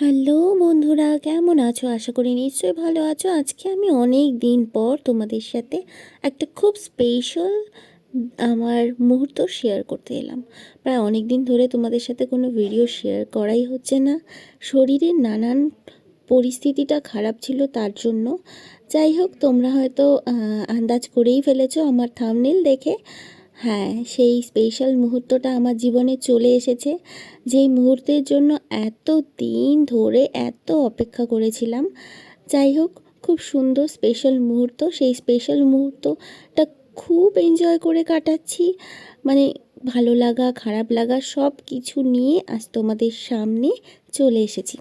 Hello বন্ধুরা, কেমন আছো? আশা করি নিশ্চয়ই ভালো আছো। আজকে আমি অনেক দিন পর তোমাদের সাথে একটা খুব স্পেশাল আমার মুহূর্ত শেয়ার করতে এলাম। প্রায় অনেক দিন ধরে তোমাদের সাথে কোনো ভিডিও শেয়ার করাই হচ্ছে না। শরীরের নানান পরিস্থিতিটা খারাপ ছিল তার জন্য। যাই হোক, তোমরা হয়তো আন্দাজ করেই ফেলেছো আমার থামনেল দেখে। হ্যাঁ সেই স্পেশাল মুহূর্তটা আমার জীবনে চলে এসেছে। যেই মুহূর্তের জন্য এত দিন ধরে এত অপেক্ষা করেছিলাম। যাই হোক, খুব সুন্দর স্পেশাল মুহূর্ত। সেই স্পেশাল মুহূর্তটা খুব এনজয় করে কাটাচ্ছি। মানে ভালো লাগা, খারাপ লাগা সব কিছু নিয়ে আজ তোমাদের সামনে চলে এসেছি।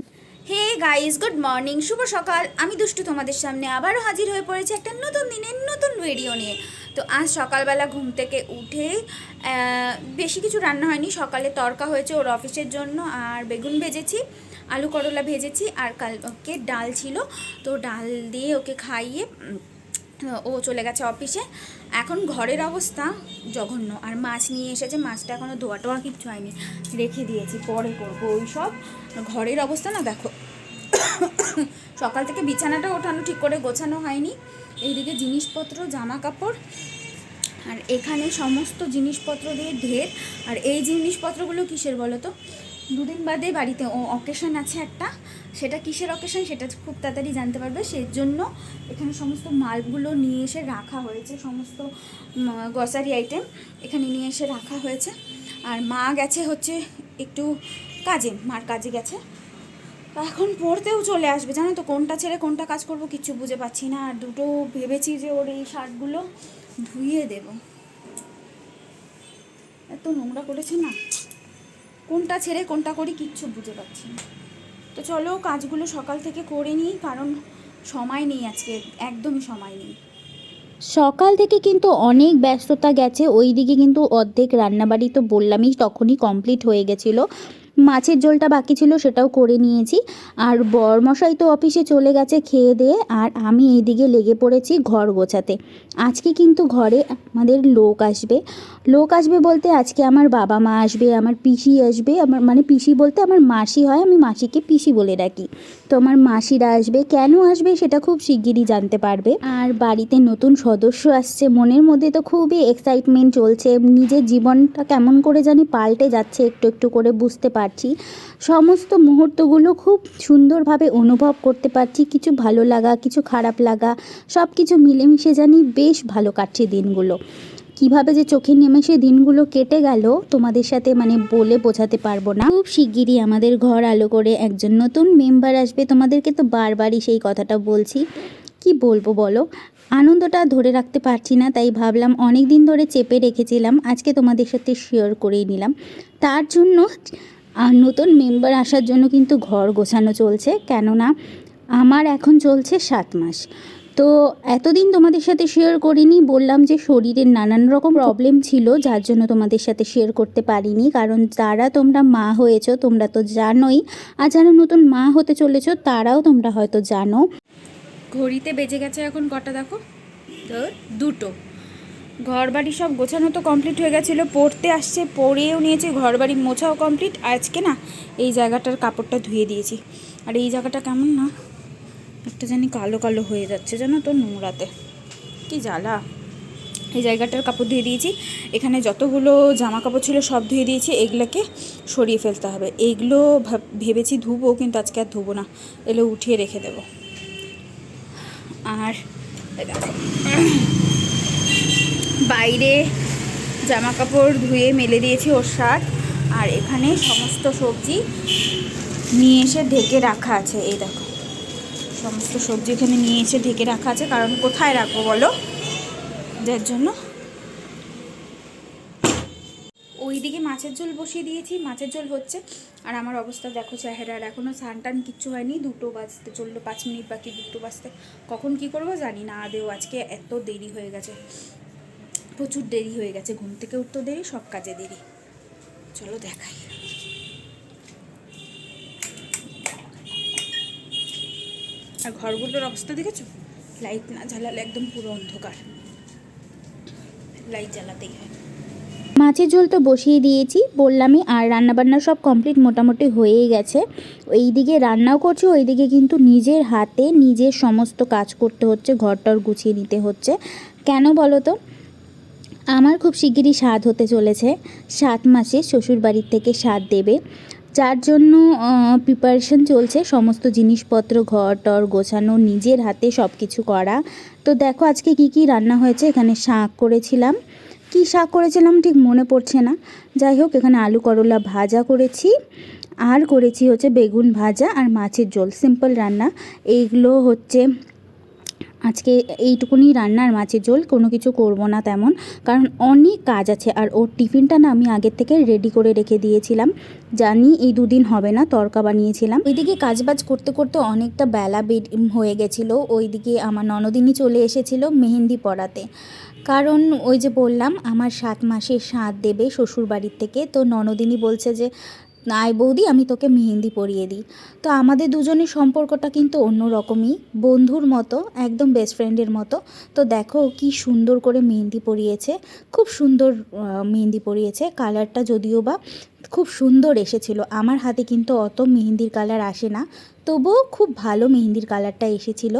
হে গাইস গুড মর্নিং শুভ সকাল। আমি দুষ্টু তোমাদের সামনে আবারও হাজির হয়ে পড়েছি একটা নতুন দিনের নতুন ভিডিও নিয়ে। তো আজ সকালবেলা ঘুম থেকে উঠে বেশি কিছু রান্না হয়নি। সকালে তরকা হয়েছে ওর অফিসের জন্য, আর বেগুন ভেজেছি, আলু করলা ভেজেছি, আর কালকে ডাল ছিল। তো ডাল দিয়ে ওকে খাইয়ে ও চলে গেছে অফিসে। এখন ঘরের অবস্থা জঘন্য। আর মাছ নিয়ে এসেছে, মাছটা এখনও ধোয়া টোয়া কিচ্ছু হয়নি। রেখে দিয়েছি, পরে করব ওই সব ঘরের অবস্থা না, দেখো। সকাল থেকে বিছানাটা ওঠানো ঠিক করে গোছানো হয়নি। এইদিকে জিনিসপত্র জামা কাপড় আর এখানে সমস্ত জিনিসপত্র দিয়ে ঢের। আর এই জিনিসপত্রগুলো কিসের বলো তো? দুদিন বাদে বাড়িতে ও অকেশন আছে একটা। সেটা কিসের অকেশন সেটা খুব তাড়াতাড়ি জানতে পারবে। সেই জন্য এখানে সমস্ত মালগুলো নিয়ে এসে রাখা হয়েছে। সমস্ত গ্রসারি আইটেম এখানে নিয়ে এসে রাখা হয়েছে। আর মা গেছে হচ্ছে একটু কাজে, মার কাজে গেছে। এখন পড়তেও চলে আসবে, জানো তো কোনটা ছেড়ে কোনটা কাজ করব কিচ্ছু বুঝে পাচ্ছি না। আর দুটো ভেবেছি যে ওর এই শার্টগুলো ধুইয়ে দেব। এত নোংরা করেছে না। কোনটা ছেড়ে কোনটা করি কিচ্ছু বুঝে পাচ্ছি না। তো চলো কাজগুলো সকাল থেকে করে নিই, কারণ সময় নেই আজকে, একদমই সময় নেই। সকাল থেকে কিন্তু অনেক ব্যস্ততা গেছে ওই দিকে কিন্তু অর্ধেক রান্নাবাড়ি তো বললামই তখনই কমপ্লিট হয়ে গেছিল। মাছের ঝোলটা বাকি ছিল সেটাও করে নিয়েছি। আর বরমশাই তো অফিসে চলে গেছে খেয়ে দিয়ে, আর আমি এইদিকে লেগে পড়েছি ঘর গোছাতে। আজকে কিন্তু ঘরে আমাদের লোক আসবে। লোক আসবে বলতে আজকে আমার বাবা মা আসবে, আমার পিসি আসবে, আমার মানে পিসি বলতে আমার মাসি হয়, আমি মাসিকে পিসি বলে ডাকি। তো আমার মাসিরা আসবে, কেন আসবে সেটা খুব শিগগিরই জানতে পারবে। আর বাড়িতে নতুন সদস্য আসছে, মনের মধ্যে তো খুবই এক্সাইটমেন্ট চলছে, নিজের জীবনটা কেমন করে জানি পাল্টে যাচ্ছে, একটু একটু করে বুঝতে পারছি। সমস্ত মুহূর্তগুলো খুব সুন্দরভাবে অনুভব করতে পারছি। কিছু ভালো লাগা, কিছু খারাপ লাগা সব কিছু মিলেমিশে জানি বেশ ভালো কাটছে দিনগুলো। কীভাবে যে চোখের নিমেষে দিনগুলো কেটে গেল, তোমাদের সাথে মানে বলে বোঝাতে পারব না। খুব শিগগিরই আমাদের ঘর আলো করে একজন নতুন মেম্বার আসবে। তোমাদেরকে তো বারবারই সেই কথাটা বলছি। কি বলব বলো? আনন্দটা ধরে রাখতে পারছি না, তাই ভাবলাম অনেক দিন ধরে চেপে রেখেছিলাম। আজকে তোমাদের সাথে শেয়ার করেই নিলাম। তার জন্য আর নতুন মেম্বার আসার জন্য কিন্তু ঘর গোছানো চলছে, কেননা আমার এখন চলছে সাত মাস। তো এতদিন তোমাদের সাথে শেয়ার করিনি, বললাম যে শরীরের নানান রকম প্রবলেম ছিল, যার জন্য তোমাদের সাথে শেয়ার করতে পারিনি, কারণ যারা তোমরা মা হয়েছো, তোমরা তো জানোই, আর যারা নতুন মা হতে চলেছো, তারাও তোমরা হয়তো জানো। ঘড়িতে বেজে গেছে এখন কটা দেখো? দুটো। ঘর বাড়ি সব গোছানো তো কমপ্লিট হয়ে গেছিল, পড়তে আসছে, পড়েও নিয়েছে ঘর বাড়ি মোছাও কমপ্লিট আজকে না এই জায়গাটার কাপড়টা ধুয়ে দিয়েছি। আর এই জায়গাটা কেমন না, একটা জানি কালো কালো হয়ে যাচ্ছে, জানো তো নোংরাতে। কি জ্বালা। এই জায়গাটার কাপড় ধুয়ে দিয়েছি, এখানে যতগুলো জামা কাপড় ছিল সব ধুয়ে দিয়েছি, এগুলোকে সরিয়ে ফেলতে হবে। এইগুলো ভাব- ভেবেছি ধুবো, কিন্তু আজকে আর ধুবো না, এগুলো উঠিয়ে রেখে দেবো। আর বাইরে জামা কাপড় ধুয়ে মেলে দিয়েছি ওর শার্ট। আর এখানে সমস্ত সবজি নিয়ে এসে ঢেকে রাখা আছে, এই দেখো। সমস্ত সবজি এখানে নিয়ে এসে ঢেকে রাখা আছে, কারণ কোথায় রাখব বলো? যার জন্য। ওইদিকে মাছের ঝোল বসিয়ে দিয়েছি, মাছের ঝোল হচ্ছে। আর আমার অবস্থা দেখো চেহারার এখনও স্নান টান কিচ্ছু হয়নি, দুটো বাজতে চলল, পাঁচ মিনিট বাকি, দুটো বাজতে। কখন কি করব জানি না, আদেও আজকে এত দেরি হয়ে গেছে। প্রচুর দেরি হয়ে গেছে। ঘুম থেকে উঠতেও দেরি, সব কাজে দেরি। চলো দেখাই। আর ঘরগুলোর অবস্থা দেখেছ? লাইট না জ্বালালে একদম পুরো অন্ধকার। লাইট জ্বালাতেই হয়। মাছের ঝোল তো বসিয়ে দিয়েছি, বললামই আর রান্নাবান্না সব কমপ্লিট মোটামুটি হয়েই গেছে। এইদিকে রান্নাও করছি, ওইদিকে কিন্তু নিজের হাতে নিজের সমস্ত কাজ করতে হচ্ছে, ঘরটর গুছিয়ে নিতে হচ্ছে। কেন বলো তো? আমার খুব শিগগিরই স্বাদ হতে চলেছে। সাত মাসে শ্বশুরবাড়ির থেকে স্বাদ দেবে। যার জন্য প্রিপারেশন চলছে। সমস্ত জিনিসপত্র, ঘর টর গোছানো, নিজের হাতে সব কিছু করা। তো দেখো আজকে কি কি রান্না হয়েছে। এখানে শাক করেছিলাম। কি শাক করেছিলাম ঠিক মনে পড়ছে না। যাই হোক, এখানে আলু করলা ভাজা করেছি। আর করেছি হচ্ছে বেগুন ভাজা আর মাছের ঝোল। সিম্পল রান্না। এইগুলো হচ্ছে আজকে এইটুকুনি রান্নার মাছের ঝোল, কোনো কিছু করব না তেমন। কারণ অনেক কাজ আছে আর ওর টিফিনটা না আমি আগের থেকে রেডি করে রেখে দিয়েছিলাম। জানি এই দুদিন হবে না, তরকা বানিয়েছিলাম। ওইদিকে কাজবাজ করতে করতে অনেকটা বেলা বেড- হয়ে গেছিল। ওইদিকে আমার ননদিনী চলে এসেছিল মেহেন্দি পড়াতে কারণ ওই যে বললাম, আমার সাত মাসের স্বাদ দেবে শ্বশুর বাড়ির থেকে। তো ননদিনী বলছে যে আয় বৌদি, আমি তোকে মেহেন্দি পরিয়ে দিই। তো আমাদের দুজনের সম্পর্কটা কিন্তু অন্য রকমই। বন্ধুর মতো, একদম বেস্ট ফ্রেন্ডের মতো। তো দেখো কি সুন্দর করে মেহেন্দি পরিয়েছে। খুব সুন্দর মেহেন্দি পরিয়েছে। কালারটা যদিও বা খুব সুন্দর এসেছিল। আমার হাতে কিন্তু অত মেহেন্দির কালার আসে না, তবুও খুব ভালো মেহেন্দির কালারটা এসেছিল।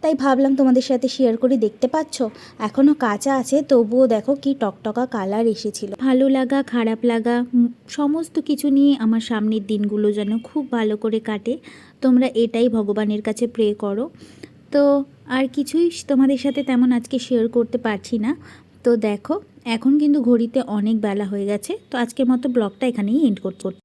তাই ভাবলাম তোমাদের সাথে শেয়ার করে দেখতে পাচ্ছ? এখনও কাঁচা আছে, তবুও দেখো কি টকটকা কালার এসেছিল। ভালো লাগা, খারাপ লাগা সমস্ত কিছু নিয়ে আমার সামনের দিনগুলো যেন খুব ভালো করে কাটে। তোমরা এটাই ভগবানের কাছে প্রে করো। তো আর কিছুই তোমাদের সাথে তেমন আজকে শেয়ার করতে পারছি না। তো দেখো, এখন কিন্তু ঘড়িতে অনেক বেলা হয়ে গেছে, তো আজকের মতো ব্লগটা এখানেই এন্ড করতে